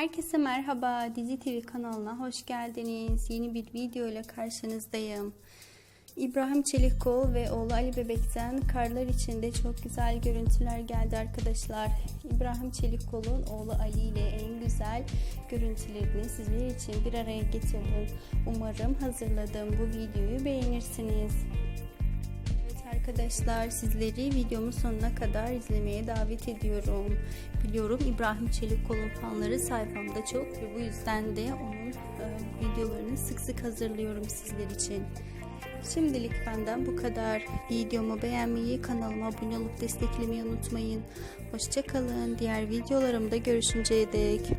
Herkese merhaba. Dizi TV kanalına hoş geldiniz. Yeni bir video ile karşınızdayım. İbrahim Çelikkol ve oğlu Ali Bebek'ten karlar içinde çok güzel görüntüler geldi arkadaşlar. İbrahim Çelikkol'un oğlu Ali ile en güzel görüntülerini sizler için bir araya getirdim. Umarım hazırladığım bu videoyu beğenirsiniz. Arkadaşlar sizleri videomun sonuna kadar izlemeye davet ediyorum. Biliyorum İbrahim Çelikkol'un fanları sayfamda çok ve bu yüzden de onun e, videolarını sık sık hazırlıyorum sizler için. Şimdilik benden bu kadar. Videomu beğenmeyi, kanalıma abone olup desteklemeyi unutmayın. Hoşçakalın. Diğer videolarımda görüşünceye dek.